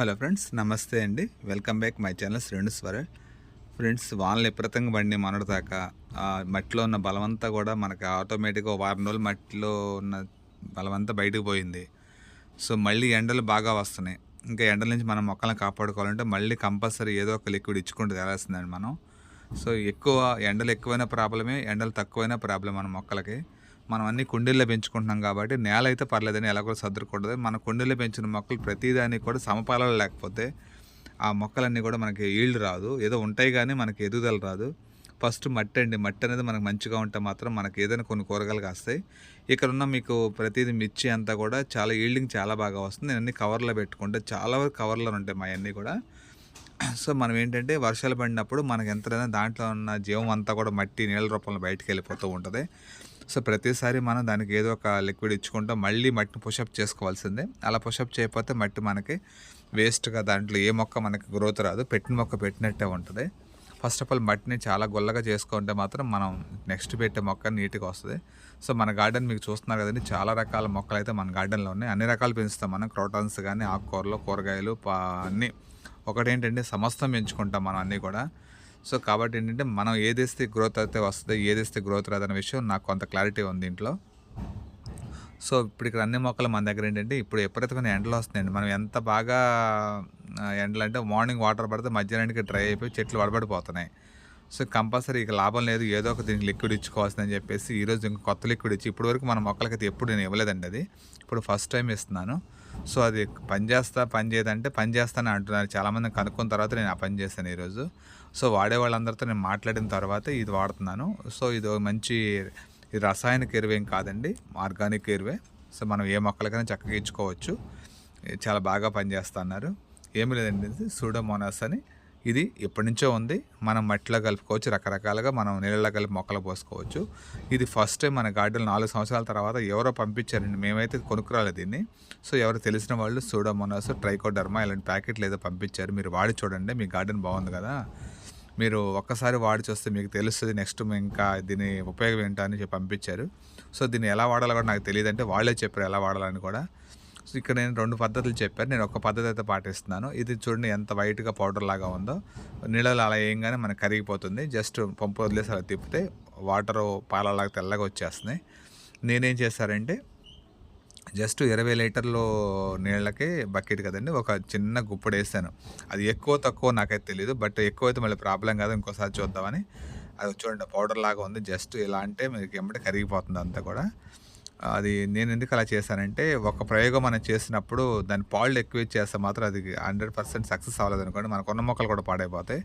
Hello friends నమస్తే అండి. Welcome back my channel Shrenu Swara friends వానలు విపరీతంగా బండి మొన్నటి దాకా మట్టిలో ఉన్న బలమంతా కూడా మనకి ఆటోమేటిక్గా వారం రోజులు మట్టిలో ఉన్న బలమంతా బయటకు పోయింది. సో మళ్ళీ ఎండలు బాగా వస్తున్నాయి. ఇంకా ఎండల నుంచి మనం మొక్కలను కాపాడుకోవాలంటే మళ్ళీ కంపల్సరీ ఏదో ఒక లిక్విడ్ ఇచ్చుకుంటూ తేలాల్సిందండి మనం. సో ఎక్కువ ఎండలు ఎక్కువైన ప్రాబ్లమే ఎండలు తక్కువైన ప్రాబ్లం మన మొక్కలకి. మనం అన్ని కుండీల్లో పెంచుకుంటున్నాం కాబట్టి నేల అయితే పర్లేదని ఎలా కూడా సర్దుకూడదు మన కుండీల్లో పెంచిన మొక్కలు ప్రతిదానికి కూడా సమపాలలో లేకపోతే ఆ మొక్కలన్నీ కూడా మనకి ఈల్డ్ రాదు. ఏదో ఉంటాయి కానీ మనకి ఎదుగుదల రాదు. ఫస్ట్ మట్టి అండి. మట్టి అనేది మనకు మంచిగా ఉంటే మాత్రం మనకి ఏదైనా కొన్ని కూరగాయలు కాస్తాయి. ఇక్కడ ఉన్న మీకు ప్రతిదీ మిర్చి అంతా కూడా చాలా ఈల్డింగ్ చాలా బాగా వస్తుంది. నేను అన్ని కవర్లో పెట్టుకుంటే చాలా వరకు కవర్లో ఉంటాయి మా అన్నీ కూడా. సో మనం ఏంటంటే వర్షాలు పడినప్పుడు మనకి ఎంతైనా దాంట్లో ఉన్న జీవం అంతా కూడా మట్టి నీళ్ళ రూపంలో బయటకు వెళ్ళిపోతూ ఉంటుంది. సో ప్రతిసారి మనం దానికి ఏదో ఒక లిక్విడ్ ఇచ్చుకుంటాం మళ్ళీ మట్టిని పుషప్ చేసుకోవాల్సిందే. అలా పుషప్ చేయకపోతే మట్టి మనకి వేస్ట్గా దాంట్లో ఏ మొక్క మనకి గ్రోత్ రాదు. పెట్టిన మొక్క పెట్టినట్టే ఉంటుంది. ఫస్ట్ ఆఫ్ ఆల్ మట్టిని చాలా గొల్లగా చేసుకుంటే మాత్రం మనం నెక్స్ట్ పెట్టే మొక్క నీట్గా వస్తుంది. సో మన గార్డెన్ మీకు చూస్తున్నారు కదండి చాలా రకాల మొక్కలు అయితే మన గార్డెన్లో ఉన్నాయి. అన్ని రకాలు పెంచుతాం మనం. క్రోటాన్స్ కానీ ఆకుకూరలు కూరగాయలు పా అన్నీ. ఒకటేంటంటే సమస్తం పెంచుకుంటాం మనం అన్నీ కూడా. సో కాబట్టి ఏంటంటే మనం ఏదేస్తే గ్రోత్ అయితే వస్తుంది ఏదేస్తే గ్రోత్ రాదనే విషయం నాకు కొంత క్లారిటీ ఉంది ఇంట్లో. సో ఇప్పుడు ఇక్కడ అన్ని మొక్కలు మన దగ్గర ఏంటంటే ఇప్పుడు ఎప్పుడైతే ఎండలు వస్తున్నాయండి. మనం ఎంత బాగా ఎండలు అంటే మార్నింగ్ వాటర్ పడితే మధ్యాహ్నానికి డ్రై అయిపోయి చెట్లు వడబడిపోతున్నాయి. సో కంపల్సరీ ఇక లాభం లేదు ఏదో ఒక దీనికి లిక్విడ్ ఇచ్చుకోవాల్సిందని చెప్పేసి ఈరోజు ఇంకో కొత్త లిక్విడ్ ఇచ్చి ఇప్పటి వరకు మన మొక్కలకి అయితే ఎప్పుడు నేను ఇవ్వలేదండి అది. ఇప్పుడు ఫస్ట్ టైం ఇస్తున్నాను. సో అది పని చేస్తా పని చేయదంటే పని చేస్తానని అంటున్నారు. చాలామంది కనుక్కున్న తర్వాత నేను ఆ పని చేస్తాను ఈరోజు సో వాడే వాళ్ళందరితో నేను మాట్లాడిన తర్వాత ఇది వాడుతున్నాను. సో ఇది మంచి ఇది రసాయనిక ఎరువేం కాదండి ఆర్గానిక్ ఎరువే. సో మనం ఏ మొక్కలకైనా చక్కగా ఇచ్చుకోవచ్చు. చాలా బాగా పనిచేస్తున్నారు. ఏమి లేదండి ఇది సూడోమోనాస్ అని. ఇది ఎప్పటి నుంచో ఉంది. మనం మట్టిలో కలుపుకోవచ్చు రకరకాలుగా మనం నీళ్ళలో కలిపి మొక్కలు పోసుకోవచ్చు. ఇది ఫస్ట్ టైం మన గార్డెన్ నాలుగు సంవత్సరాల తర్వాత ఎవరో పంపించారండి. మేమైతే కొనుక్కురాలేదు దీన్ని. సో ఎవరు తెలిసిన వాళ్ళు సూడోమోనాస్ ట్రైకోడర్మా ఇలాంటి ప్యాకెట్లు ఏదో పంపించారు. మీరు వాడి చూడండి మీ గార్డెన్ బాగుంది కదా. మీరు ఒక్కసారి వాడి చూస్తే మీకు తెలుస్తుంది నెక్స్ట్ ఇంకా దీని ఉపయోగం ఏంటో అని చెప్పి పంపించారు. సో దీన్ని ఎలా వాడాలో కూడా నాకు తెలియదు అంటే వాళ్ళే చెప్పారు ఎలా వాడాలని కూడా. సో ఇక్కడ నేను రెండు పద్ధతులు చెప్పారు. నేను ఒక పద్ధతి అయితే పాటిస్తున్నాను. ఇది చూడండి ఎంత వైట్గా పౌడర్ లాగా ఉందో. నీళ్ళలో అలా వేయంగానే మనకు కరిగిపోతుంది. జస్ట్ పంపు వదిలేసి అలా తిప్పితే వాటర్ పాలలాగా తెల్లగా వచ్చేస్తున్నాయి నేనేం చేశారంటే జస్ట్ ఇరవై లీటర్లు నీళ్ళకి బకెట్ కదండి ఒక చిన్న గుప్పుడు వేసాను. అది ఎక్కువ తక్కువ నాకైతే తెలియదు బట్ ఎక్కువ అయితే మళ్ళీ ప్రాబ్లం కాదు ఇంకోసారి చూద్దామని. అది చూడండి పౌడర్ లాగా ఉంది జస్ట్ ఇలా అంటే మీకు ఎంబడి కరిగిపోతుంది అంతా కూడా. అది నేను ఎందుకు అలా చేశానంటే ఒక ప్రయోగం మనం చేసినప్పుడు దాని పాళ్ళు ఎక్కువ చేస్తే మాత్రం అది హండ్రెడ్ పర్సెంట్ సక్సెస్ అవ్వలేదు అనుకోండి మనకున్న మొక్కలు కూడా పాడైపోతాయి.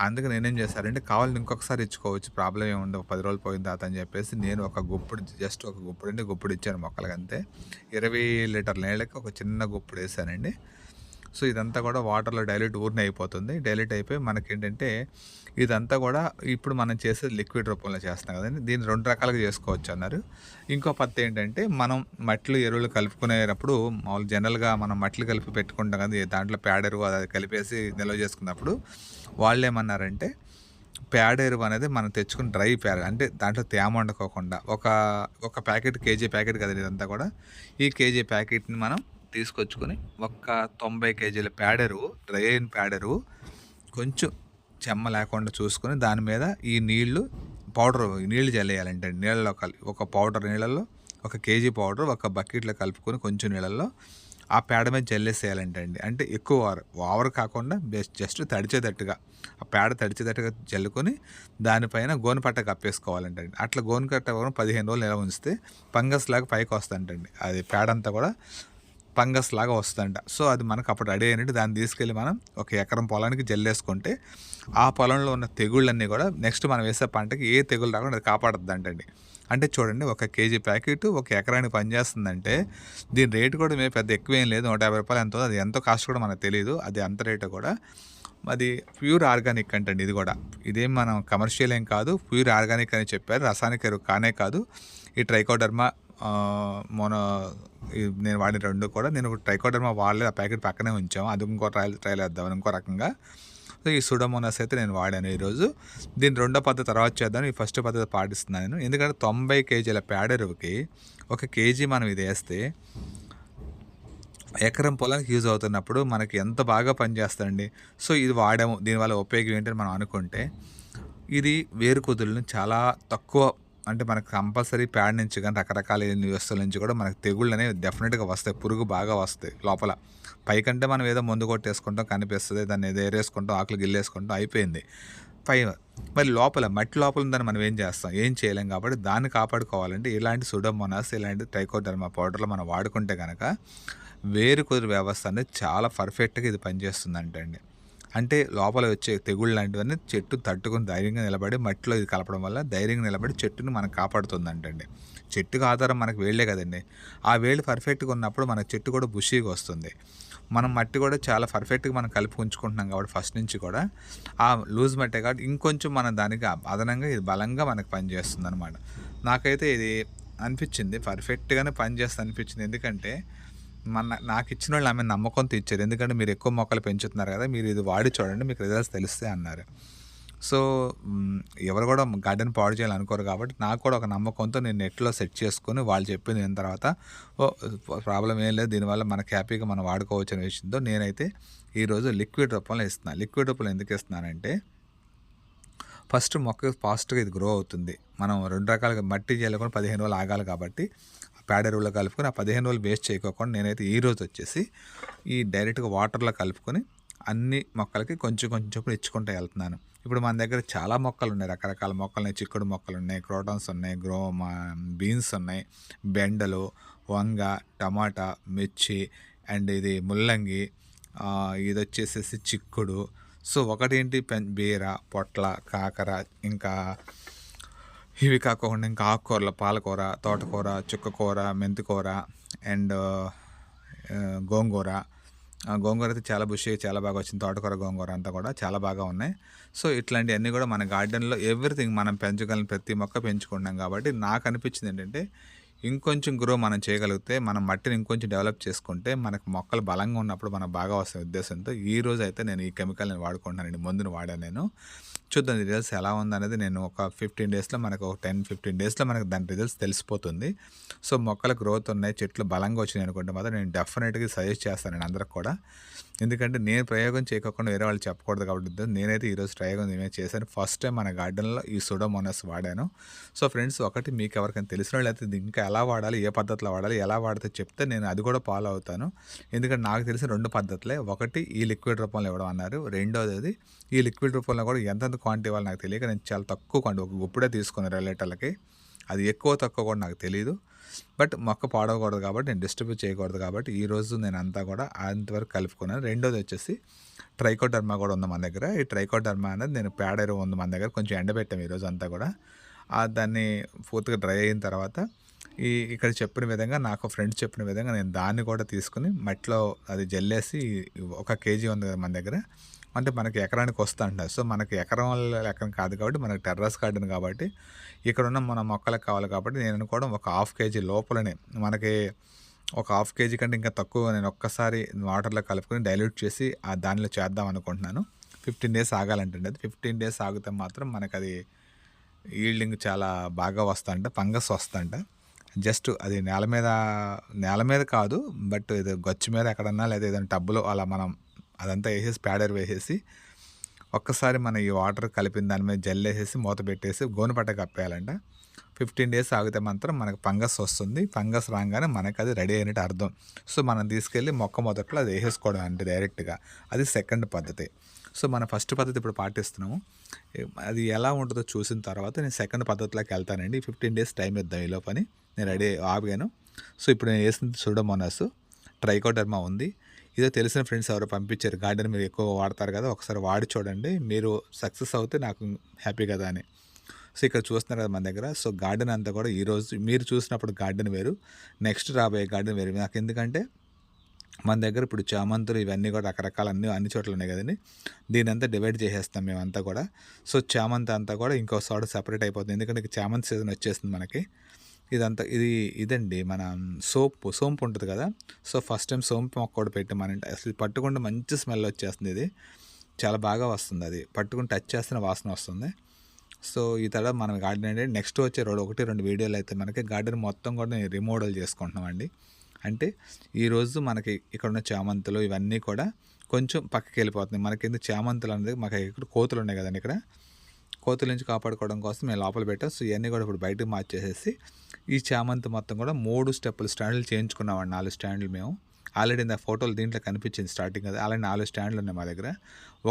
అందుకు నేనేం చేశానంటే కావాలని ఇంకొకసారి ఇచ్చుకోవచ్చు. ప్రాబ్లం ఏముంది ఒక పది రోజులు పోయిన తర్వాత అని చెప్పేసి నేను ఒక గుప్పుడు జస్ట్ ఒక గుప్పుడు అంటే గుప్పుడు ఇచ్చాను మొక్కలకి అంతే ఇరవై లీటర్ల నీళ్ళకి ఒక చిన్న గుప్పుడు వేసానండి సో ఇదంతా కూడా వాటర్లో డైల్యూట్ ఊరిని అయిపోతుంది. డైల్యూట్ అయిపోయి మనకేంటంటే ఇదంతా కూడా ఇప్పుడు మనం చేసేది లిక్విడ్ రూపంలో చేస్తున్నాం కదండి. దీన్ని రెండు రకాలుగా చేసుకోవచ్చు అన్నారు. ఇంకో పద్ధతి ఏంటంటే మనం మట్లు ఎరువులు కలుపుకునేటప్పుడు మామూలు జనరల్గా మనం మట్లు కలిపి పెట్టుకుంటాం కదా దాంట్లో పేడ ఎరువు అది కలిపేసి నిల్వ చేసుకున్నప్పుడు వాళ్ళు ఏమన్నారంటే పేడ ఎరువు అనేది మనం తెచ్చుకుని డ్రై ప్యాడ్ అంటే దాంట్లో తేమ వండుకోకుండా ఒక ఒక ప్యాకెట్ కేజీ ప్యాకెట్ కదండి ఇదంతా కూడా. ఈ కేజీ ప్యాకెట్ని మనం తీసుకొచ్చుకొని ఒక్క తొంభై కేజీల ప్యాడరు డ్రై అయిన కొంచెం చెమ్మ లేకుండా చూసుకొని దాని మీద ఈ నీళ్ళు పౌడర్ నీళ్ళు చల్లేయాలంటే నీళ్ళలో కలి ఒక పౌడర్ నీళ్ళల్లో ఒక కేజీ పౌడర్ ఒక బకెట్లో కలుపుకొని కొంచెం నీళ్ళల్లో ఆ పేడ మీద జల్లేసేయాలంటే అండి. అంటే ఎక్కువ ఓవర్ ఓవర్ కాకుండా బెస్ట్ జస్ట్ తడిచేటట్టుగా ఆ పేడ తడిచేటట్టుగా జల్లుకొని దానిపైన గోనుపట్ట కప్పేసుకోవాలంటే అండి. అట్లా గోనుకట్ట కూడా పదిహేను రోజులు నిల ఉంచితే ఫంగస్ లాగా పైకి వస్తుంటండి అది పేడంతా కూడా ఫంగస్ లాగా వస్తుందంట. సో అది మనకు అప్పుడు రెడీ అయినట్టు దాన్ని తీసుకెళ్ళి మనం ఒక ఎకరం పొలానికి జల్లేసుకుంటే ఆ పొలంలో ఉన్న తెగుళ్ళన్నీ కూడా నెక్స్ట్ మనం వేసే పంటకి ఏ తెగులు రాకుండా అది కాపాడద్దంటండి అంటే చూడండి ఒక కేజీ ప్యాకెట్ ఒక ఎకరానికి పనిచేస్తుందంటే దీని రేటు కూడా మేము పెద్ద ఎక్కువ ఏం లేదు. నూట యాభై రూపాయలు ఎంతో అది ఎంతో కాస్ట్ కూడా మనకు తెలియదు అది అంత రేటు కూడా. అది ప్యూర్ ఆర్గానిక్ అంటండి ఇది కూడా. ఇదేం మనం కమర్షియల్ ఏం కాదు. ప్యూర్ ఆర్గానిక్ అని చెప్పారు. రసాయనిక ఎరువు కానే కాదు. ఈ ట్రైకోడర్మా మొన్న నేను వాడిన రెండు కూడా నేను ట్రైకోడర్మా వాడలేదు ఆ ప్యాకెట్ పక్కనే ఉంచాము. అది ఇంకో ట్రయల్ ట్రయల్ వేద్దామని ఇంకో రకంగా. సో ఈ సుడమోనాస్ అయితే నేను వాడాను ఈరోజు. దీని రెండో పద్ధతి తర్వాత చేద్దాం. ఈ ఫస్ట్ పద్ధతి పాటిస్తున్నాను నేను. ఎందుకంటే తొంభై కేజీల పేడెరువుకి ఒక కేజీ మనం ఇది వేస్తే ఎకరం పొలానికి యూజ్ అవుతున్నప్పుడు మనకి ఎంత బాగా పనిచేస్తుందండి. సో ఇది వాడాము. దీనివల్ల ఉపయోగం ఏంటని మనం అనుకుంటే ఇది వేరు కుదులను చాలా తక్కువ అంటే మనకు కంపల్సరీ ప్యాడ్ నుంచి కానీ రకరకాల వస్తువుల నుంచి కూడా మనకు తెగుళ్ళు అనేవి డెఫినెట్గా వస్తాయి. పురుగు బాగా వస్తాయి లోపల. పైకంటే మనం ఏదో ముందు కొట్టేసుకుంటాం కనిపిస్తుంది దాన్ని ఏదో ఏరేసుకుంటాం ఆకులు గిల్లేసుకుంటాం అయిపోయింది. పై మరి లోపల మట్టి లోపల దాన్ని మనం ఏం చేస్తాం? ఏం చేయలేం కాబట్టి దాన్ని కాపాడుకోవాలంటే ఇలాంటి సుడోమోనాస్ ఇలాంటి ట్రైకోడర్మా పౌడర్లు మనం వాడుకుంటే కనుక వేరు కుదిరి వ్యవస్థ అనేది చాలా పర్ఫెక్ట్గా ఇది పనిచేస్తుందంట అండి అంటే లోపల వచ్చే తెగుళ్ళు లాంటివన్నీ చెట్టు తట్టుకుని ధైర్యంగా నిలబడి మట్టిలో ఇది కలపడం వల్ల ధైర్యంగా నిలబడి చెట్టును మనకు కాపాడుతుందంటండి. చెట్టుకు ఆధారం మనకు వేళ్ళే కదండి. ఆ వేళ్ళు పర్ఫెక్ట్గా ఉన్నప్పుడు మన చెట్టు కూడా బుషీగా వస్తుంది. మనం మట్టి కూడా చాలా పర్ఫెక్ట్గా మనం కలిపి ఉంచుకుంటున్నాం కాబట్టి ఫస్ట్ నుంచి కూడా ఆ లూజ్ మట్టే కాబట్టి ఇంకొంచెం మన దానికి అదనంగా ఇది బలంగా మనకు పనిచేస్తుంది అనమాట నాకైతే ఇది అనిపించింది. పర్ఫెక్ట్గానే పనిచేస్తుంది అనిపించింది. ఎందుకంటే మన నాకు ఇచ్చిన వాళ్ళు ఆమె నమ్మకంతో ఇచ్చారు ఎందుకంటే మీరు ఎక్కువ మొక్కలు పెంచుతున్నారు కదా మీరు ఇది వాడి చూడండి మీకు రిజల్ట్స్ తెలుస్తాయి అన్నారు. సో ఎవరు కూడా గార్డెన్ పాడు చేయాలనుకోరు కాబట్టి నాకు కూడా ఒక నమ్మకంతో నేను నెట్లో సెట్ చేసుకొని వాళ్ళు చెప్పింది విన్న తర్వాత ఓ ప్రాబ్లం ఏం లేదు దీనివల్ల మనకి హ్యాపీగా మనం వాడుకోవచ్చు అనే విషయంతో నేనైతే ఈరోజు లిక్విడ్ రూపంలో ఇస్తున్నాను లిక్విడ్ రూపంలో ఎందుకు ఇస్తున్నానంటే ఫస్ట్ మొక్క ఫాస్ట్గా ఇది గ్రో అవుతుంది. మనం రెండు రకాలుగా మట్టి చేయలేకుండా పదిహేను రోజులు ఆగాలి కాబట్టి పేడ ఎరువులో కలుపుకొని ఆ పదిహేను రోజులు వేస్ట్ చేయకోకుండా నేనైతే ఈ రోజు వచ్చేసి ఈ డైరెక్ట్గా వాటర్లో కలుపుకొని అన్ని మొక్కలకి కొంచెం కొంచెం ఇచ్చుకుంటూ వెళ్తున్నాను. ఇప్పుడు మన దగ్గర చాలా మొక్కలు ఉన్నాయి రకరకాల మొక్కలు ఉన్నాయి. చిక్కుడు మొక్కలు ఉన్నాయి క్రోటన్స్ ఉన్నాయి గ్రో బీన్స్ ఉన్నాయి బెండలు వంగ టమాటా మిర్చి అండ్ ఇది ముల్లంగి ఇది వచ్చేసేసి చిక్కుడు. సో ఒకటేంటి పెన్ బీర పొట్ల కాకర ఇంకా ఇవి కాకుండా ఇంకా ఆకుకూరలు పాలకూర తోటకూర చుక్కకూర మెంతికూర అండ్ గోంగూర. ఆ, గోంగూర అయితే చాలా బుషి చాలా బాగా వచ్చింది. తోటకూర గోంగూర అంతా కూడా చాలా బాగా ఉన్నాయి. సో ఇట్లాంటివన్నీ కూడా మన గార్డెన్లో ఎవ్రీథింగ్ మనం పెంచగలం ప్రతి మొక్క పెంచుకుంటాం కాబట్టి నాకు అనిపించింది ఏంటంటే ఇంకొంచెం గ్రో మనం చేయగలిగితే మనం మట్టిని ఇంకొంచెం డెవలప్ చేసుకుంటే మనకు మొక్కలు బలంగా ఉన్నప్పుడు మనకు బాగా వస్తున్న ఉద్దేశంతో ఈ రోజు అయితే నేను ఈ కెమికల్ని వాడుకుంటున్నానండి ముందుని వాడాను నేను. చూద్దాం రిజల్ట్స్ ఎలా ఉందనేది నేను ఒక ఫిఫ్టీన్ డేస్లో మనకు ఒక టెన్ ఫిఫ్టీన్ డేస్లో మనకు దాని రిజల్ట్స్ తెలిసిపోతుంది. సో మొక్కల గ్రోత్ ఉన్నాయి చెట్లు బలంగా వచ్చినాయి అనుకుంటే మాత్రం నేను డెఫినెట్గా సజెస్ట్ చేస్తాను నేను అందరికి కూడా. ఎందుకంటే నేను ప్రయోగం చేయకుండా వేరే వాళ్ళు చెప్పకూడదు కాబట్టి నేనైతే ఈరోజు ప్రయోగం ఏమైనా చేశాను. ఫస్ట్ టైం మన గార్డెన్లో ఈ సుడోమోనస్ వాడాను. సో ఫ్రెండ్స్ ఒకటి మీకు ఎవరికైనా తెలిసిన వాళ్ళు అయితే ఇంకా ఎలా వాడాలి ఏ పద్ధతిలో వాడాలి ఎలా వాడితే చెప్తే నేను అది కూడా ఫాలో అవుతాను. ఎందుకంటే నాకు తెలిసిన రెండు పద్ధతులే. ఒకటి ఈ లిక్విడ్ రూపంలో ఇవ్వడం అన్నారు. రెండోది ఈ లిక్విడ్ రూపంలో కూడా ఎంతెంత క్వాంటిటీ వాళ్ళు నాకు తెలియక నేను చాలా తక్కువ క్వాంటిటీ ఒక గుప్పుడే తీసుకున్నాను రిలేటర్లకి అది ఎక్కువ తక్కువ కూడా నాకు తెలియదు బట్ మొక్క పాడవకూడదు కాబట్టి నేను డిస్ట్రిబ్యూట్ చేయకూడదు కాబట్టి ఈ రోజు నేను అంతా కూడా అంతవరకు కలుపుకున్నాను. రెండోది వచ్చేసి ట్రైకోడర్మా కూడా ఉంది మన దగ్గర. ఈ ట్రైకోడర్మా అనేది నేను పేడ ఎరువు ఉంది మన దగ్గర. కొంచెం ఎండబెట్టాము ఈరోజు అంతా కూడా. దాన్ని పూర్తిగా డ్రై అయిన తర్వాత ఈ ఇక్కడ చెప్పిన విధంగా నాకు ఫ్రెండ్స్ చెప్పిన విధంగా నేను దాన్ని కూడా తీసుకుని మట్టిలో అది జల్లేసి ఒక కేజీ ఉంది కదా మన దగ్గర. అంటే మనకి ఎకరానికి వస్తూ ఉంటుంది సో మనకి ఎకరం ఎకరం కాదు కాబట్టి మనకి టెర్రస్ గార్డెన్ కాబట్టి ఇక్కడ ఉన్న మన మొక్కలకు కావాలి కాబట్టి నేను అనుకోవడం ఒక హాఫ్ కేజీ లోపలనే మనకి ఒక హాఫ్ కేజీ కంటే ఇంకా తక్కువ నేను ఒక్కసారి వాటర్లో కలుపుకొని డైల్యూట్ చేసి ఆ దానిలో చేద్దాం అనుకుంటున్నాను. ఫిఫ్టీన్ డేస్ ఆగాలంటే అది. ఫిఫ్టీన్ డేస్ ఆగితే మాత్రం మనకు అది ఈల్డింగ్ చాలా బాగా వస్తుంట ఫంగస్ వస్తుంట. జస్ట్ అది నేల మీద నేల మీద కాదు బట్ ఇది గచ్చు మీద ఎక్కడన్నా లేదా ఏదైనా టబ్బులో అలా మనం అదంతా వేసేసి ప్యాడర్ వేసేసి ఒక్కసారి మన ఈ వాటర్ కలిపిన దాని మీద జల్లేసేసి మూత పెట్టేసి గోనుపట్ట కప్పేయాలంట. ఫిఫ్టీన్ డేస్ ఆగితే మాత్రం మనకు ఫంగస్ వస్తుంది. ఫంగస్ రాగానే మనకు అది రెడీ అయినట్టు అర్థం. సో మనం తీసుకెళ్ళి మొక్క మొదట్లో అది వేసేసుకోవడం అంటే డైరెక్ట్గా. అది సెకండ్ పద్ధతి. సో మన ఫస్ట్ పద్ధతి ఇప్పుడు పాటిస్తున్నాము. అది ఎలా ఉంటుందో చూసిన తర్వాత నేను సెకండ్ పద్ధతిలోకి వెళ్తానండి. ఫిఫ్టీన్ డేస్ టైం ఇద్దాం ఈ లోపని నేను రెడీ ఆగాను. సో ఇప్పుడు నేను వేసింది సుడోమోనాస్. ట్రైకోడర్మా ఉంది. ఏదో తెలిసిన ఫ్రెండ్స్ ఎవరో పంపించారు. గార్డెన్ మీరు ఎక్కువ వాడతారు కదా ఒకసారి వాడి చూడండి. మీరు సక్సెస్ అవుతే నాకు హ్యాపీ కదా అని. సో ఇక్కడ చూస్తున్నారు కదా మన దగ్గర. సో గార్డెన్ అంతా కూడా ఈరోజు మీరు చూసినప్పుడు గార్డెన్ వేరు. నెక్స్ట్ రాబోయే గార్డెన్ వేరు. నాకు ఎందుకంటే మన దగ్గర ఇప్పుడు చామంతులు ఇవన్నీ కూడా రకరకాల అన్ని అన్ని చోట్ల ఉన్నాయి కదండి. దీని అంతా డివైడ్ చేసేస్తాం మేమంతా కూడా. సో చామంతి అంతా కూడా ఇంకో చోట సెపరేట్ అయిపోతుంది. ఎందుకంటే ఇక చామంతి సీజన్ వచ్చేస్తుంది మనకి. ఇదంతా ఇది ఇదండి మన సోప్ సోంపు ఉంటుంది కదా. సో ఫస్ట్ టైం సోంపు మొక్క కూడా పెట్టామనంటే అసలు ఇది పట్టుకుంటే మంచి స్మెల్ వచ్చేస్తుంది ఇది. చాలా బాగా వస్తుంది అది. పట్టుకుని టచ్ చేస్తున్న వాసన వస్తుంది. సో ఈ తర్వాత మనం గార్డెన్ అంటే నెక్స్ట్ వచ్చే రెండు ఒకటి రెండు వీడియోలు అయితే మనకి గార్డెన్ మొత్తం కూడా నేను రిమోడల్ చేసుకుంటున్నామండి. అంటే ఈరోజు మనకి ఇక్కడ ఉన్న చామంతులు ఇవన్నీ కూడా కొంచెం పక్కకి వెళ్ళిపోతున్నాయి. మనకి ఎందుకు చామంతులు అనేది మాకు ఇక్కడ కోతులు ఉన్నాయి కదండి ఇక్కడ. కోతుల నుంచి కాపాడుకోవడం కోసం మేము లోపల పెట్టాం. సో ఇవన్నీ కూడా ఇప్పుడు బయటకు మార్చేసేసి ఈ చామంతి మొత్తం కూడా మూడు స్టెప్పులు స్టాండ్లు చేయించుకున్నామండి నాలుగు స్టాండ్లు మేము. ఆల్రెడీ నా ఫోటోలు దీంట్లో కనిపించింది స్టార్టింగ్ అది. అలాగే నాలుగు స్టాండ్లు ఉన్నాయి మా దగ్గర.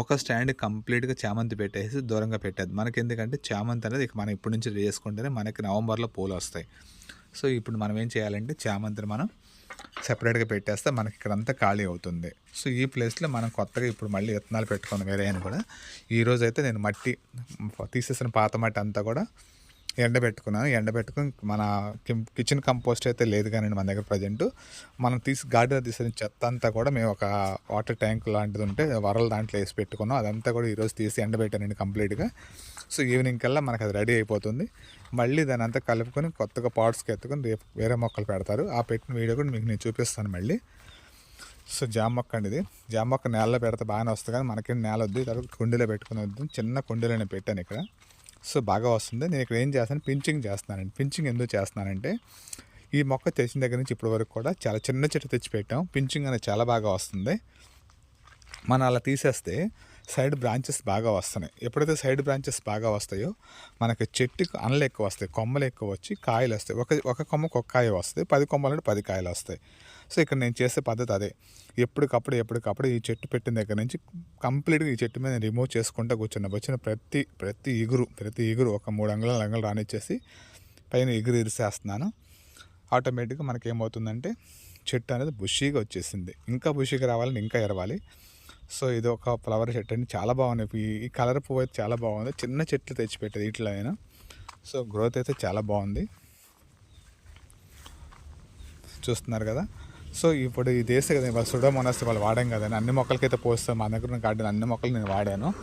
ఒక స్టాండ్ కంప్లీట్గా చామంతి పెట్టేసి దూరంగా పెట్టేది. మనకి ఎందుకంటే చామంతి అనేది ఇక మనం ఇప్పటి నుంచి చేసుకుంటేనే మనకి నవంబర్లో పూలు వస్తాయి. సో ఇప్పుడు మనం ఏం చేయాలంటే చామంతిని మనం సెపరేట్గా పెట్టేస్తే మనకి ఇక్కడ అంతా ఖాళీ అవుతుంది. సో ఈ ప్లేస్లో మనం కొత్తగా ఇప్పుడు మళ్ళీ విత్తనాలు పెట్టుకుని వేరే అని కూడా ఈరోజు అయితే నేను మట్టి తీసేసిన పాత మట్టి అంతా కూడా ఎండబెట్టుకున్నాను. ఎండబెట్టుకుని మన కిమ్- కిచెన్ కంపోస్ట్ అయితే లేదు కానీ మన దగ్గర ప్రజెంట్. మనం తీసి గార్డెన్ తీసిన చెత్త అంతా కూడా మేము ఒక వాటర్ ట్యాంక్ లాంటిది ఉంటే వరల దాంట్లో వేసి పెట్టుకున్నాం. అదంతా కూడా ఈరోజు తీసి ఎండబెట్టానండి కంప్లీట్గా. సో ఈవినింగ్ కల్లా మనకు అది రెడీ అయిపోతుంది. మళ్ళీ దాని అంతా కలుపుకొని కొత్తగా పాట్స్కి ఎత్తుకొని రేపు వేరే మొక్కలు పెడతారు. ఆ పెట్టిన వీడియో కూడా మీకు నేను చూపిస్తాను మళ్ళీ. సో జామ మొక్క అండి ఇది. జామ మొక్క నేలలో పెడితే బాగానే వస్తుంది కానీ మనకి నేల వద్దు. తర్వాత కుండీలో పెట్టుకుని వద్దు. చిన్న కుండీలో నేను పెట్టాను ఇక్కడ. సో బాగా వస్తుంది. నేను ఇక్కడ ఏం చేస్తాను? పించింగ్ చేస్తున్నానండి. పించింగ్ ఎందుకు చేస్తున్నానంటే ఈ మొక్క తెచ్చిన దగ్గర నుంచి ఇప్పటి వరకు కూడా చాలా చిన్న చెట్టు తెచ్చి పెట్టాం పించింగ్ అనేది చాలా బాగా వస్తుంది. మనం అలా తీసేస్తే సైడ్ బ్రాంచెస్ బాగా వస్తున్నాయి. ఎప్పుడైతే సైడ్ బ్రాంచెస్ బాగా వస్తాయో మనకి చెట్టుకు అనలు ఎక్కువ వస్తాయి కొమ్మలు ఎక్కువ వచ్చి కాయలు వస్తాయి. ఒక ఒక కొమ్మకు ఒక కాయ వస్తాయి పది కొమ్మలు అంటే పది కాయలు వస్తాయి. సో ఇక్కడ నేను చేసే పద్ధతి అదే. ఎప్పటికప్పుడు ఎప్పటికప్పుడు ఈ చెట్టు పెట్టిన దగ్గర నుంచి కంప్లీట్గా ఈ చెట్టు మీద రిమూవ్ చేసుకుంటూ కూర్చున్న. వచ్చిన ప్రతి ప్రతి ఇగురు ప్రతి ఇగురు ఒక మూడు అంగుళాల అంగుళాలు రానిచ్చేసి పైన ఎగురు ఇరిసేస్తున్నాను. ఆటోమేటిక్గా మనకి ఏమవుతుందంటే చెట్టు అనేది బుషీగా వచ్చేసింది. ఇంకా బుషీగా రావాలని ఇంకా ఎరవాలి. సో ఇది ఒక ఫ్లవర్ చెట్టు అండి. చాలా బాగున్నాయి. ఈ- కలర్ పువ్వు అయితే చాలా బాగుంది. చిన్న చెట్లు తెచ్చిపెట్టేది ఇట్లా అయినా సో గ్రోత్ అయితే చాలా బాగుంది. చూస్తున్నారు కదా? సో ఇప్పుడు ఈ దేశ కదా ఇవాళ సుడోమోనాస్ వాళ్ళు వాడాం కదండి అన్ని మొక్కలకైతే పోస్తాం. మా దగ్గర ఉన్న గార్డెన్ అన్ని మొక్కలు నేను వాడాను.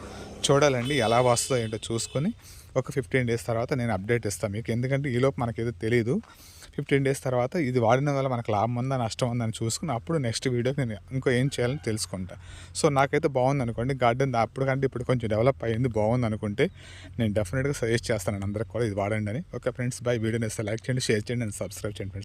చూడాలండి ఎలా వస్తుందో ఏంటో చూసుకొని ఒక ఫిఫ్టీన్ డేస్ తర్వాత నేను అప్డేట్ ఇస్తాను మీకు. ఎందుకంటే ఈలోపు మనకి తెలియదు ఫిఫ్టీన్ డేస్ తర్వాత ఇది వాడిన వల్ల మనకు లాభం ఉందా నష్టం ఉందని చూసుకుని అప్పుడు నెక్స్ట్ వీడియోకి నేను ఇంకో ఏం చేయాలని తెలుసుకుంటా. సో నాకైతే బాగుంది అనుకోండి. గార్డెన్ అప్పుడు కంటే ఇప్పుడు కొంచెం డెవలప్ అయ్యింది బాగుంది అనుకుంటే నేను డెఫినెట్గా సజెస్ట్ చేస్తాను అందరికి కూడా ఇది వాడండి అని. ఓకే ఫ్రెండ్స్ బై వీడియోని ఇస్తే లైక్ చేయండి షేర్ చేయండి అండ్ సబ్స్క్రైబ్ చేయండి ఫ్రెండ్స్